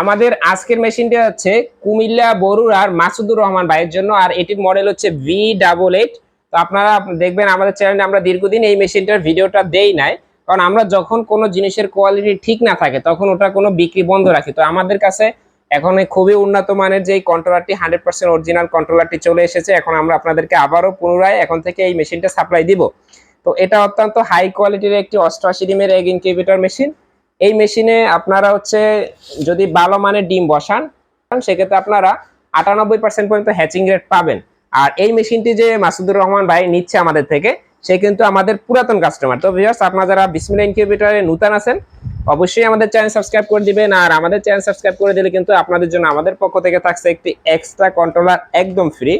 আমাদের আজকের মেশিনটা হচ্ছে কুমিল্লা বরুর আর মাসুদুর রহমান ভাইয়ের জন্য, আর এটির মডেল হচ্ছে ভি ডাবল এইট তো আপনারা দেখবেন আমাদের চ্যানেলে আমরা দীর্ঘদিন এই মেশিনটার ভিডিওটা দেই নাই, কারণ আমরা যখন কোনো জিনিসের কোয়ালিটি ঠিক না থাকে, তখন ওটা কোনো বিক্রি বন্ধ রাখি। তো আমাদের কাছে এখন খুবই উন্নত মানের যে কন্ট্রোলারটি হান্ড্রেড পার্সেন্ট অরিজিনাল কন্ট্রোলারটি চলে এসেছে, এখন আমরা আপনাদেরকে আবারও পুনরায় এখন থেকে এই মেশিনটা সাপ্লাই দিব। তো এটা অত্যন্ত হাই কোয়ালিটির একটি অষ্টআশি ডিমের এগ ইনকিউবেটর মেশিন এই মেশিনে আপনারা হচ্ছে যদি ভালো মানের ডিম বসান, সেক্ষেত্রে আপনারা আটানব্বই পার্সেন্ট পর্যন্ত হ্যাচিং রেট পাবেন। আর এই মেশিনটি যে মাসুদুর রহমান ভাই নিচ্ছে আমাদের থেকে, সে কিন্তু আমাদের পুরাতন কাস্টমার তো ভিউয়ার্স আপনারা যারা বিসমিল্লা ইনকিউবেটরে নূতন আছেন, অবশ্যই আমাদের চ্যানেল সাবস্ক্রাইব করে দিবেন। আর আমাদের চ্যানেল সাবস্ক্রাইব করে দিলে কিন্তু আপনাদের জন্য আমাদের পক্ষ থেকে থাকছে একটি এক্সট্রা কন্ট্রোলার একদম ফ্রি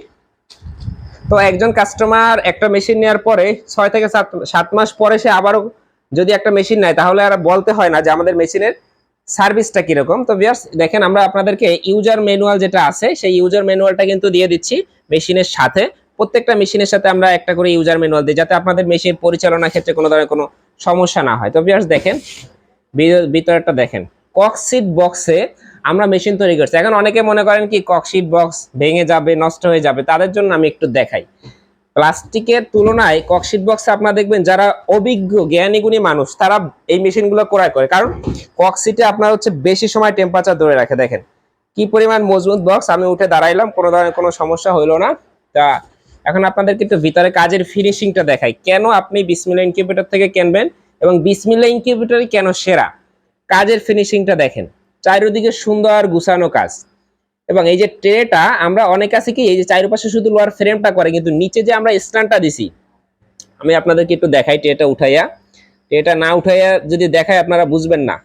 তো একজন কাস্টমার একটা মেশিন নেওয়ার পরে ছয় থেকে সাত সাত মাস পরে সে আবারও যদি একটা মেশিন নেয়, তাহলে আর বলতে হয় না যে আমাদের মেশিনের সার্ভিসটা কীরকম। তো ভিউয়ার্স দেখেন আমরা আপনাদেরকে ইউজার ম্যানুয়াল যেটা আছে, সেই ইউজার ম্যানুয়ালটা কিন্তু দিয়ে দিচ্ছি মেশিনের সাথে। প্রত্যেকটা মেশিনের সাথে আমরা একটা করে ইউজার ম্যানুয়াল দিই, যাতে আপনাদের মেশিন পরিচালনার ক্ষেত্রে কোনো ধরনের কোনো সমস্যা না হয়। তো ভিউয়ার্স দেখেন ভিতরেরটা দেখেন ককশিট বক্সে আমরা মেশিন তৈরি করছি। এখন অনেকে মনে করেন কি ককশিট বক্স ভেঙে যাবে, নষ্ট হয়ে যাবে, তাদের জন্য আমি একটু দেখাই। প্লাস্টিকের তুলনায় ককশিট বক্সে আপনারা দেখবেন যারা অভিজ্ঞ, জ্ঞানী, গুণী মানুষ, তারা এই মেশিনগুলো ক্রয় করে। কারণ ককশিটে আপনার হচ্ছে বেশি সময় টেম্পারেচার ধরে রাখে। দেখেন, কি পরিমাণ মজবুত বক্স আমি উঠে দাঁড়াইলাম, কোনো ধরনের কোনো সমস্যা হইল না। তা এখন আপনাদেরকে একটু ভিতরে কাজের ফিনিশিংটা দেখাই। কেন আপনি বিসমিল্লা ইনকিউবেটর থেকে কিনবেন এবং বিসমিল্লা ইনকিউবেটরই কেন সেরা? কাজের ফিনিশিংটা দেখেন। চারিদিকে সুন্দর গুছানো কাজ। এবং এই যে ট্রেটা, আমরা অনেক আছে কি, এই যে চারিপাশে শুধু লোয়ার ফ্রেমটা করে, কিন্তু নিচে যে আমরা স্ট্যান্ডটা দিছি, আমি আপনাদেরকে একটু দেখাই ট্রেটা উঠাইয়া। ট্রেটা না উঠাইয়া যদি দেখাই, আপনারা বুঝবেন না।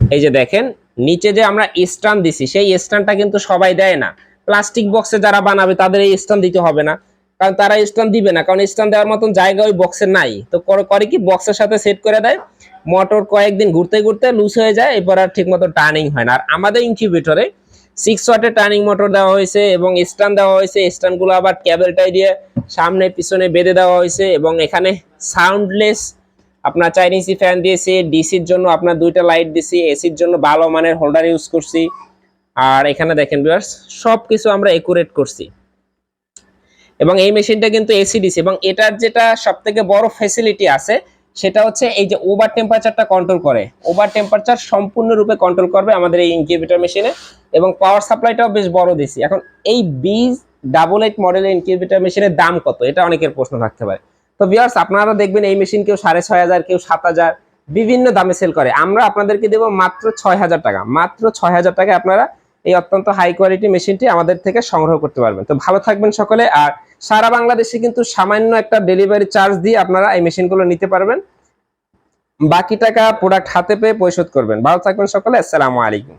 এই যে দেখেন, নিচে যে আমরা স্ট্যান্ড দিছি, সেই স্ট্যান্ডটা কিন্তু সবাই দেয় না। প্লাস্টিক বক্সে যারা বানাবে, তাদের এই স্ট্যান্ড দিতে হবে না। কারণ তারা স্ট্যান্ড দিবে না, কারণ স্ট্যান্ড দেওয়ার মতন জায়গা ওই বক্সে নাই। তো করে কি বক্সের সাথে সেট করে দেয় মোটর কয়েকদিন ঘুরতে ঘুরতে লুজ হয়ে যায়, এরপর আর ঠিক মতো টার্নিং হয় না। আর আমাদের ইনকিউবেটরে সিক্স ওয়াটের টার্নিং মোটর দেওয়া হয়েছে এবং স্ট্যান্ড দেওয়া হয়েছে। স্ট্যান্ডগুলো আবার ক্যাবেলটাই দিয়ে সামনে পিছনে বেঁধে দেওয়া হয়েছে এবং এখানে সাউন্ডলেস আপনার চাইনিজি ফ্যান দিয়েছি ডিসির জন্য আপনার দুইটা লাইট দিছি এসির জন্য ভালো মানের হোল্ডার ইউজ করছি। আর এখানে দেখেন ভিউয়ার্স সব কিছু আমরা একুরেট করছি। এবং এই মেশিনটা কিন্তু এসি ডিসি এবং এটার যেটা সব থেকে বড় ফেসিলিটি আছে সেটা হচ্ছে এই যে ওভার টেম্পারেচারটা কন্ট্রোল করে। ওভার টেম্পারেচার সম্পূর্ণরূপে কন্ট্রোল করবে আমাদের এই ইনকিউবেটর মেশিনে এবং পাওয়ার সাপ্লাইটাও বেশ বড় দিছি। এখন এই বিজ ডাবল এইট মডেলের ইনকিউবেটর মেশিনের দাম কত? এটা অনেকের প্রশ্ন থাকতে পারে। তো ভিউয়ার্স আপনারা দেখবেন এই মেশিন কেউ সাড়ে ছয় হাজার, কেউ সাত হাজার, বিভিন্ন দামে সেল করে। আমরা আপনাদেরকে দেবো মাত্র ছয় হাজার টাকা। মাত্র ছয় হাজার টাকায় আপনারা এই অত্যন্ত হাই কোয়ালিটি মেশিনটি আমাদের থেকে সংগ্রহ করতে পারবেন। তো ভালো থাকবেন সকলে, আর সারা বাংলাদেশে কিন্তু সামান্য একটা ডেলিভারি চার্জ দিয়ে আপনারা এই মেশিনগুলো নিতে পারবেন। বাকি টাকা প্রোডাক্ট হাতে পেয়ে পরিশোধ করবেন। ভালো থাকবেন সকলে, আসসালামু আলাইকুম।